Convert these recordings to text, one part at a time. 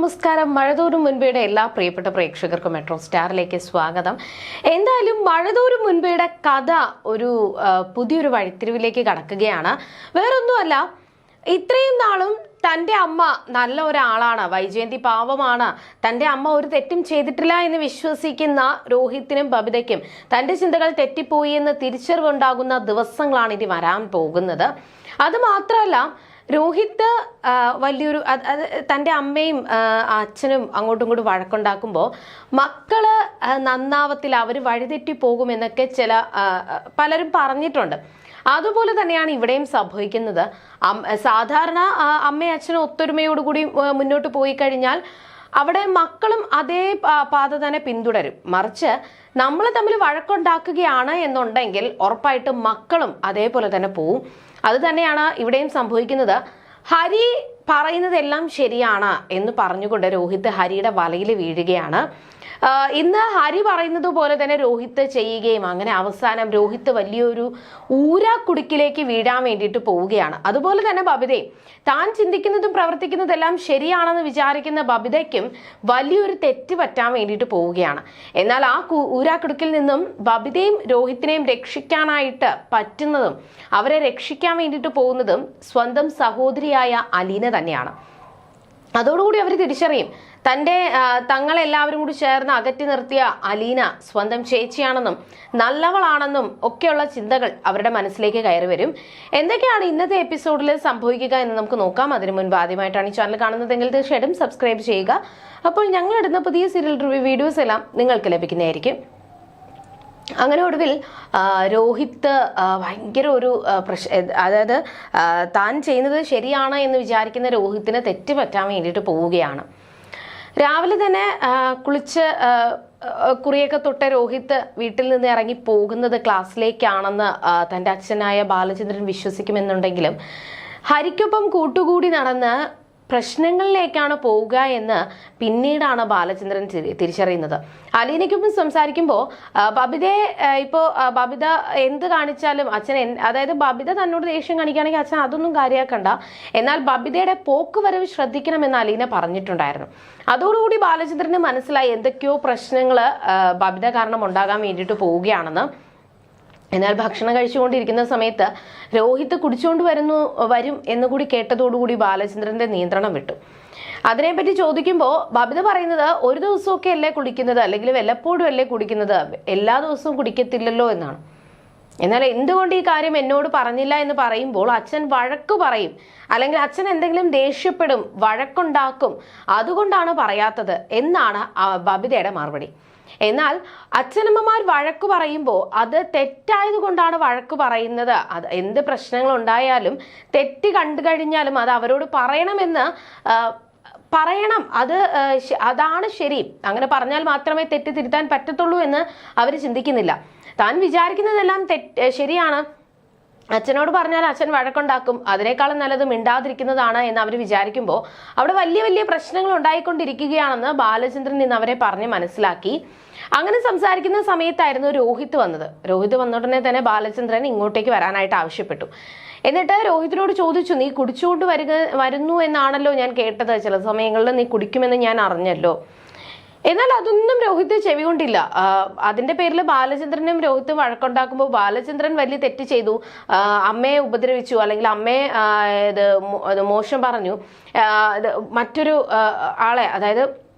നമസ്കാരം. മഴതോറും മുൻപേയുടെ എല്ലാ പ്രിയപ്പെട്ട പ്രേക്ഷകർക്കും മെട്രോ സ്റ്റാറിലേക്ക് സ്വാഗതം. എന്തായാലും മഴതോറും മുൻപേയുടെ കഥ ഒരു പുതിയൊരു വഴിത്തിരിവിലേക്ക് കടക്കുകയാണ്. വേറൊന്നുമല്ല ഇത്രയും നാളും തന്റെ അമ്മ നല്ല ഒരാളാണ്. വൈജയന്തി പാവമാണ്. തന്റെ അമ്മ ഒരു തെറ്റും ചെയ്തിട്ടില്ല എന്ന് വിശ്വസിക്കുന്ന രോഹിത്തിനും ബബിതയ്ക്കും തന്റെ ചിന്തകൾ തെറ്റിപ്പോയി എന്ന് തിരിച്ചറിവുണ്ടാകുന്ന ദിവസങ്ങളാണ് ഇനി വരാൻ പോകുന്നത്. അത് മാത്രമല്ല രോഹിത് വലിയൊരു തന്റെ അമ്മയും അച്ഛനും അങ്ങോട്ടും ഇങ്ങോട്ടും വഴക്കുണ്ടാക്കുമ്പോൾ മക്കൾ നന്നാവത്തിൽ അവർ വഴിതെറ്റി പോകുമെന്നൊക്കെ ചില പലരും പറഞ്ഞിട്ടുണ്ട്. അതുപോലെ തന്നെയാണ് ഇവിടെയും സംഭവിക്കുന്നത്. സാധാരണ അമ്മയും അച്ഛനും ഒത്തൊരുമയോടുകൂടി മുന്നോട്ട് പോയി കഴിഞ്ഞാൽ അവിടെ മക്കളും അതേ പാത തന്നെ പിന്തുടരും. മറിച്ച് നമ്മൾ തമ്മിൽ വഴക്കുണ്ടാക്കുകയാണ് എന്നുണ്ടെങ്കിൽ ഉറപ്പായിട്ടും മക്കളും അതേപോലെ തന്നെ പോവും. അത് തന്നെയാണ് ഇവിടെയും സംഭവിക്കുന്നത്. ഹരി പറയുന്നതെല്ലാം ശരിയാണ് എന്ന് പറഞ്ഞുകൊണ്ട് രോഹിത് ഹരിയുടെ വലയിൽ വീഴുകയാണ്. ഇന്ന് ഹരി പറയുന്നത് പോലെ തന്നെ രോഹിത് ചെയ്യുകയും അങ്ങനെ അവസാനം രോഹിത് വലിയൊരു ഊരാക്കുടുക്കിലേക്ക് വീഴാൻ വേണ്ടിയിട്ട് പോവുകയാണ്. അതുപോലെ തന്നെ ബബിതയും താൻ ചിന്തിക്കുന്നതും പ്രവർത്തിക്കുന്നതെല്ലാം ശരിയാണെന്ന് വിചാരിക്കുന്ന ബബിതയ്ക്കും വലിയൊരു തെറ്റ് പറ്റാൻ വേണ്ടിയിട്ട് പോവുകയാണ്. എന്നാൽ ആ ഊരാക്കുടുക്കിൽ നിന്നും ബബിതയും രോഹിത്തിനെയും രക്ഷിക്കാനായിട്ട് പറ്റുന്നതും അവരെ രക്ഷിക്കാൻ വേണ്ടിയിട്ട് പോകുന്നതും സ്വന്തം സഹോദരിയായ അലീന തന്നെയാണ്. അതോടുകൂടി അവർ തിരിച്ചറിയും. തന്റെ തങ്ങളെല്ലാവരും കൂടി ചേർന്ന് അകറ്റി നിർത്തിയ അലീന സ്വന്തം ചേച്ചിയാണെന്നും നല്ലവളാണെന്നും ഒക്കെയുള്ള ചിന്തകൾ അവരുടെ മനസ്സിലേക്ക് കയറി വരും. എന്തൊക്കെയാണ് ഇന്നത്തെ എപ്പിസോഡിൽ സംഭവിക്കുക എന്ന് നമുക്ക് നോക്കാം. അതിനു മുൻപ് ആദ്യമായിട്ടാണ് ഈ ചാനൽ കാണുന്നതെങ്കിൽ തീർച്ചയായിട്ടും സബ്സ്ക്രൈബ് ചെയ്യുക. അപ്പോൾ ഞങ്ങളിടുന്ന പുതിയ സീരിയൽ റിവ്യൂ വീഡിയോസ് എല്ലാം നിങ്ങൾക്ക് ലഭിക്കുന്നതായിരിക്കും. അങ്ങനെ ഒടുവിൽ രോഹിത്ത് ഭയങ്കര ഒരു പ്രശ് അതായത് താൻ ചെയ്യുന്നത് ശരിയാണ് എന്ന് വിചാരിക്കുന്ന രോഹിത്തിന് തെറ്റ് പറ്റാൻ വേണ്ടിയിട്ട് പോവുകയാണ്. രാവിലെ തന്നെ കുളിച്ച് കുറിയൊക്കെ തൊട്ട രോഹിത് വീട്ടിൽ നിന്ന് ഇറങ്ങി പോകുന്നത് ക്ലാസ്സിലേക്കാണെന്ന് തന്റെ അച്ഛനായ ബാലചന്ദ്രൻ വിശ്വസിക്കുമെന്നുണ്ടെങ്കിലും ഹരിക്കൊപ്പം കൂട്ടുകൂടി നടന്ന് പ്രശ്നങ്ങളിലേക്കാണ് പോവുക എന്ന് പിന്നീടാണ് ബാലചന്ദ്രൻ തിരിച്ചറിയുന്നത്. അലീനയ്ക്കൊപ്പം സംസാരിക്കുമ്പോൾ ബബിതയെ ഇപ്പോൾ ബബിത എന്ത് കാണിച്ചാലും അച്ഛൻ അതായത് ബബിത തന്നോട് ദേഷ്യം കാണിക്കുകയാണെങ്കിൽ അച്ഛൻ അതൊന്നും കാര്യമാക്കണ്ട എന്നാൽ ബബിതയുടെ പോക്ക് വരവ് ശ്രദ്ധിക്കണമെന്ന് അലീന പറഞ്ഞിട്ടുണ്ടായിരുന്നു. അതോടുകൂടി ബാലചന്ദ്രന് മനസ്സിലായി എന്തൊക്കെയോ പ്രശ്നങ്ങൾ ബബിത കാരണം ഉണ്ടാകാൻ വേണ്ടിയിട്ട് പോവുകയാണെന്ന്. എന്നാൽ ഭക്ഷണം കഴിച്ചുകൊണ്ടിരിക്കുന്ന സമയത്ത് രോഹിത് കുടിച്ചുകൊണ്ട് വരുന്നു വരും എന്നുകൂടി കേട്ടതോടുകൂടി ബാലചന്ദ്രന്റെ നിയന്ത്രണം വിട്ടു. അതിനെപ്പറ്റി ചോദിക്കുമ്പോൾ ബബിത പറയുന്നത് ഒരു ദിവസമൊക്കെ അല്ലേ കുടിക്കുന്നത്? അല്ലെങ്കിൽ വല്ലപ്പോഴും അല്ലേ കുടിക്കുന്നത്? എല്ലാ ദിവസവും കുടിക്കത്തില്ലല്ലോ എന്നാണ്. എന്നാൽ എന്തുകൊണ്ട് ഈ കാര്യം എന്നോട് പറഞ്ഞില്ല എന്ന് പറയുമ്പോൾ അച്ഛൻ വഴക്ക് പറയും. അല്ലെങ്കിൽ അച്ഛൻ എന്തെങ്കിലും ദേഷ്യപ്പെടും വഴക്കുണ്ടാക്കും. അതുകൊണ്ടാണ് പറയാത്തത് എന്നാണ് ബബിതയുടെ മറുപടി. എന്നാൽ അച്ഛനമ്മമാർ വഴക്ക് പറയുമ്പോൾ അത് തെറ്റായത് കൊണ്ടാണ് വഴക്ക് പറയുന്നത്. അത് എന്ത് പ്രശ്നങ്ങൾ ഉണ്ടായാലും തെറ്റ് കണ്ടു കഴിഞ്ഞാലും അത് അവരോട് പറയണമെന്ന് പറയണം. അത് അതാണ് ശരി. അങ്ങനെ പറഞ്ഞാൽ മാത്രമേ തെറ്റ് തിരുത്താൻ പറ്റത്തുള്ളൂ എന്ന് അവർ ചിന്തിക്കുന്നില്ല. താൻ വിചാരിക്കുന്നതെല്ലാം തെറ്റ് ശരിയാണ്. അച്ഛനോട് പറഞ്ഞാൽ അച്ഛൻ വഴക്കുണ്ടാക്കും. അതിനേക്കാളും നല്ലത് മിണ്ടാതിരിക്കുന്നതാണ് എന്ന് അവർ വിചാരിക്കുമ്പോൾ അവിടെ വലിയ വലിയ പ്രശ്നങ്ങൾ ഉണ്ടായിക്കൊണ്ടിരിക്കുകയാണെന്ന് ബാലചന്ദ്രൻ ഇന്ന് അവരെ പറഞ്ഞ് മനസ്സിലാക്കി. അങ്ങനെ സംസാരിക്കുന്ന സമയത്തായിരുന്നു രോഹിത് വന്നത്. രോഹിത് വന്ന ഉടനെ തന്നെ ബാലചന്ദ്രൻ ഇങ്ങോട്ടേക്ക് വരാനായിട്ട് ആവശ്യപ്പെട്ടു. എന്നിട്ട് രോഹിത്തിനോട് ചോദിച്ചു നീ കുടിച്ചുകൊണ്ട് വരുക വരുന്നു എന്നാണല്ലോ ഞാൻ കേട്ടത്. ചില സമയങ്ങളിൽ നീ കുടിക്കുമെന്ന് ഞാൻ അറിഞ്ഞല്ലോ. എന്നാൽ അതൊന്നും രോഹിത് ചെവി കൊണ്ടില്ല അതിന്റെ പേരിൽ ബാലചന്ദ്രനും രോഹിത്തും വഴക്കുണ്ടാക്കുമ്പോൾ ബാലചന്ദ്രൻ വലിയ തെറ്റ് ചെയ്തു. അമ്മയെ ഉപദ്രവിച്ചു. അല്ലെങ്കിൽ അമ്മയെ ഇത് മോശം പറഞ്ഞു. മറ്റൊരു ആളെ അതായത്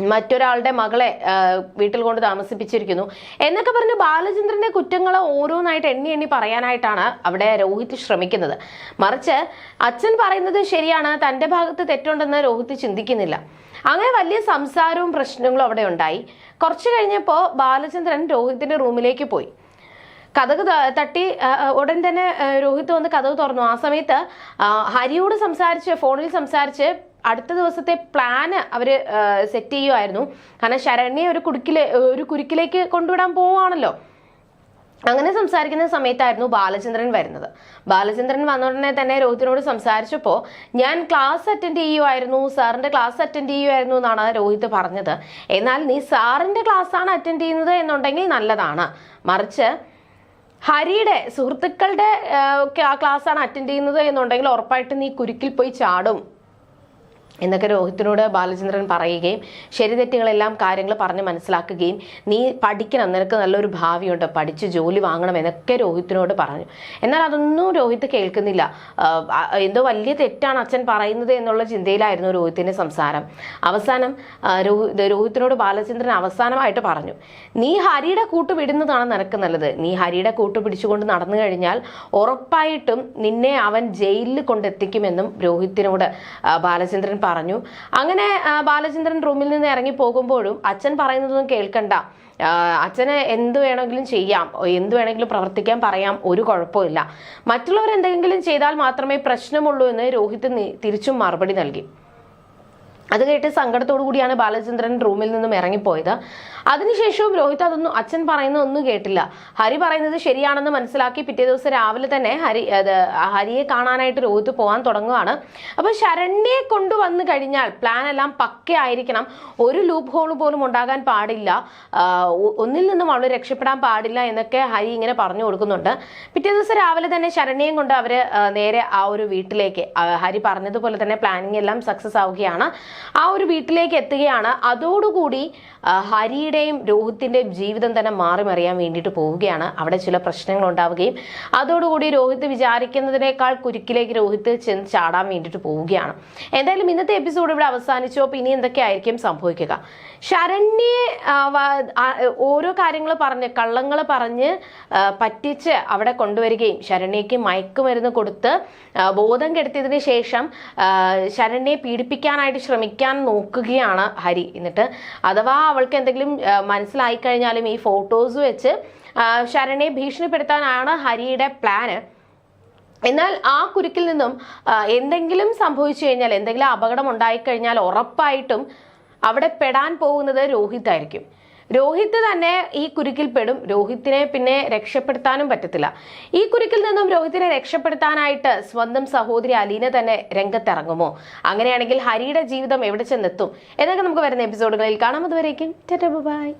മറ്റൊരാളുടെ മകളെ വീട്ടിൽ കൊണ്ട് താമസിപ്പിച്ചിരിക്കുന്നു. എന്നൊക്കെ പറഞ്ഞ് ബാലചന്ദ്രന്റെ കുറ്റങ്ങൾ ഓരോന്നായിട്ട് എണ്ണി എണ്ണി പറയാനായിട്ടാണ് അവിടെ രോഹിത് ശ്രമിക്കുന്നത്. മറിച്ച് അച്ഛൻ പറയുന്നത് ശരിയാണ് തന്റെ ഭാഗത്ത് തെറ്റുണ്ടെന്ന് രോഹിത് ചിന്തിക്കുന്നില്ല. അങ്ങനെ വലിയ സംസാരവും പ്രശ്നങ്ങളും അവിടെ ഉണ്ടായി. കുറച്ചു കഴിഞ്ഞപ്പോൾ ബാലചന്ദ്രൻ രോഹിത്തിന്റെ റൂമിലേക്ക് പോയി. കഥക് തട്ടി ഉടൻ തന്നെ രോഹിത് വന്ന് കഥക് തുറന്നു. ആ സമയത്ത് ഹരിയോട് സംസാരിച്ച് ഫോണിൽ സംസാരിച്ച് അടുത്ത ദിവസത്തെ പ്ലാന് അവർ സെറ്റ് ചെയ്യുമായിരുന്നു കാരണം ശരണ്യെ ഒരു കുടുക്കിലെ ഒരു കുരുക്കിലേക്ക് കൊണ്ടുവിടാൻ പോവാണല്ലോ അങ്ങനെ സംസാരിക്കുന്ന സമയത്തായിരുന്നു ബാലചന്ദ്രൻ വരുന്നത്. ബാലചന്ദ്രൻ വന്ന ഉടനെ തന്നെ രോഹിത്തിനോട് സംസാരിച്ചപ്പോൾ ഞാൻ ക്ലാസ് അറ്റൻഡ് ചെയ്യുമായിരുന്നു സാറിന്റെ ക്ലാസ് അറ്റൻഡ് ചെയ്യുമായിരുന്നു എന്നാണ് രോഹിത് പറഞ്ഞത്. എന്നാൽ നീ സാറിന്റെ ക്ലാസ്സാണ് അറ്റൻഡ് ചെയ്യുന്നത് എന്നുണ്ടെങ്കിൽ നല്ലതാണ്. മറിച്ച് ഹരിയുടെ സുഹൃത്തുക്കളുടെ ആ, ഒക്കെ ആ ക്ലാസ് ആണ് അറ്റൻഡ് ചെയ്യുന്നത് എന്നുണ്ടെങ്കിൽ ഉറപ്പായിട്ടും നീ കുരുക്കിൽ പോയി ചാടും. എന്നൊക്കെ രോഹിത്തിനോട് ബാലചന്ദ്രൻ പറയുകയും ശരി തെറ്റുകളെല്ലാം കാര്യങ്ങൾ പറഞ്ഞ് മനസ്സിലാക്കുകയും നീ പഠിക്കണം നിനക്ക് നല്ലൊരു ഭാവിയുണ്ട് പഠിച്ച് ജോലി വാങ്ങണം എന്നൊക്കെ രോഹിത്തിനോട് പറഞ്ഞു. എന്നാൽ അതൊന്നും രോഹിത് കേൾക്കുന്നില്ല. എന്തോ വലിയ തെറ്റാണ് അച്ഛൻ പറയുന്നത് എന്നുള്ള ചിന്തയിലായിരുന്നു രോഹിത്തിന്റെ സംസാരം. അവസാനം രോഹിത്തിനോട് ബാലചന്ദ്രൻ അവസാനമായിട്ട് പറഞ്ഞു നീ ഹരിയുടെ കൂട്ട് വിടുന്നതാണ് നിനക്ക് നല്ലത്. നീ ഹരിയുടെ കൂട്ട് പിടിച്ചുകൊണ്ട് നടന്നു കഴിഞ്ഞാൽ ഉറപ്പായിട്ടും നിന്നെ അവൻ ജയിലിൽ കൊണ്ടെത്തിക്കുമെന്നും രോഹിത്തിനോട് ബാലചന്ദ്രൻ പറഞ്ഞു. അങ്ങനെ ബാലചന്ദ്രൻ റൂമിൽ നിന്ന് ഇറങ്ങി പോകുമ്പോഴും അച്ഛൻ പറയുന്നതൊന്നും കേൾക്കണ്ട. അച്ഛനെ എന്ത് വേണമെങ്കിലും ചെയ്യാം. എന്ത് വേണമെങ്കിലും പ്രവർത്തിക്കാൻ പറയാം. ഒരു കുഴപ്പമില്ല. മറ്റുള്ളവർ എന്തെങ്കിലും ചെയ്താൽ മാത്രമേ പ്രശ്നമുള്ളൂ എന്ന് രോഹിത് തിരിച്ചും മറുപടി നൽകി. അത് കേട്ട് സങ്കടത്തോടു കൂടിയാണ് ബാലചന്ദ്രൻ റൂമിൽ നിന്നും ഇറങ്ങിപ്പോയത്. അതിനുശേഷവും രോഹിത് അതൊന്നും അച്ഛൻ പറയുന്ന ഒന്നും കേട്ടില്ല. ഹരി പറയുന്നത് ശരിയാണെന്ന് മനസ്സിലാക്കി പിറ്റേ ദിവസം രാവിലെ തന്നെ ഹരി ഹരിയെ കാണാനായിട്ട് രോഹിത് പോകാൻ തുടങ്ങുകയാണ് അപ്പൊ ശരണ്യെ കൊണ്ടുവന്നു കഴിഞ്ഞാൽ പ്ലാൻ എല്ലാം പക്കയായിരിക്കണം ഒരു ലൂപ്പ് ഹോൾ പോലും ഉണ്ടാകാൻ പാടില്ല. ഒന്നിൽ നിന്നും അവൾ രക്ഷപ്പെടാൻ പാടില്ല എന്നൊക്കെ ഹരി ഇങ്ങനെ പറഞ്ഞു കൊടുക്കുന്നുണ്ട്. പിറ്റേ ദിവസം രാവിലെ തന്നെ ശരണ്യയും കൊണ്ട് അവർ നേരെ ആ ഒരു വീട്ടിലേക്ക് ഹരി പറഞ്ഞതുപോലെ തന്നെ പ്ലാനിങ് എല്ലാം സക്സസ് ആവുകയാണ്. ആ ഒരു വീട്ടിലേക്ക് എത്തുകയാണ്. അതോടുകൂടി ഹരിയുടെയും രോഹിത്തിന്റെയും ജീവിതം തന്നെ മാറി മറിയാൻ വേണ്ടിയിട്ട് പോവുകയാണ്. അവിടെ ചില പ്രശ്നങ്ങൾ ഉണ്ടാവുകയും അതോടുകൂടി രോഹിത് വിചാരിക്കുന്നതിനേക്കാൾ കുരുക്കിലേക്ക് രോഹിത് ചെന്ന് ചാടാൻ വേണ്ടിയിട്ട് പോവുകയാണ്. എന്തായാലും ഇന്നത്തെ എപ്പിസോഡ് ഇവിടെ അവസാനിച്ചു. അപ്പോൾ ഇനി എന്തൊക്കെയായിരിക്കും സംഭവിക്കുക? ശരണ്യെ ഓരോ കാര്യങ്ങൾ പറഞ്ഞ് കള്ളങ്ങൾ പറഞ്ഞ് പറ്റിച്ച് അവിടെ കൊണ്ടുവരികയും ശരണ്യയ്ക്ക് മയക്കുമരുന്ന് കൊടുത്ത് ബോധം കെടുത്തിയതിന് ശേഷം ശരണ്യെ പീഡിപ്പിക്കാനായിട്ട് ശ്രമിക്കാൻ നോക്കുകയാണ് ഹരി. എന്നിട്ട് അഥവാ അവൾക്ക് എന്തെങ്കിലും മനസ്സിലായി കഴിഞ്ഞാലും ഈ ഫോട്ടോസ് വെച്ച് ശരണ്യെ ഭീഷണിപ്പെടുത്താനാണ് ഹരിയുടെ പ്ലാന് എന്നാൽ ആ കുരുക്കിൽ നിന്നും എന്തെങ്കിലും സംഭവിച്ചു കഴിഞ്ഞാൽ എന്തെങ്കിലും അപകടം ഉണ്ടായിക്കഴിഞ്ഞാൽ ഉറപ്പായിട്ടും അവിടെ പെടാൻ പോകുന്നത് രോഹിത് ആയിരിക്കും രോഹിത് തന്നെ ഈ കുരുക്കിൽ പെടും. രോഹിത്തിനെ പിന്നെ രക്ഷപ്പെടുത്താനും പറ്റത്തില്ല. ഈ കുരുക്കിൽ നിന്നും രോഹിത്തിനെ രക്ഷപ്പെടുത്താനായിട്ട് സ്വന്തം സഹോദരി അലീന തന്നെ രംഗത്തിറങ്ങുമോ? അങ്ങനെയാണെങ്കിൽ ഹരിയുടെ ജീവിതം എവിടെ ചെന്നെത്തും? എന്നൊക്കെ നമുക്ക് വരുന്ന എപ്പിസോഡുകളിൽ കാണാം. അതുവരേക്കും ബൈ.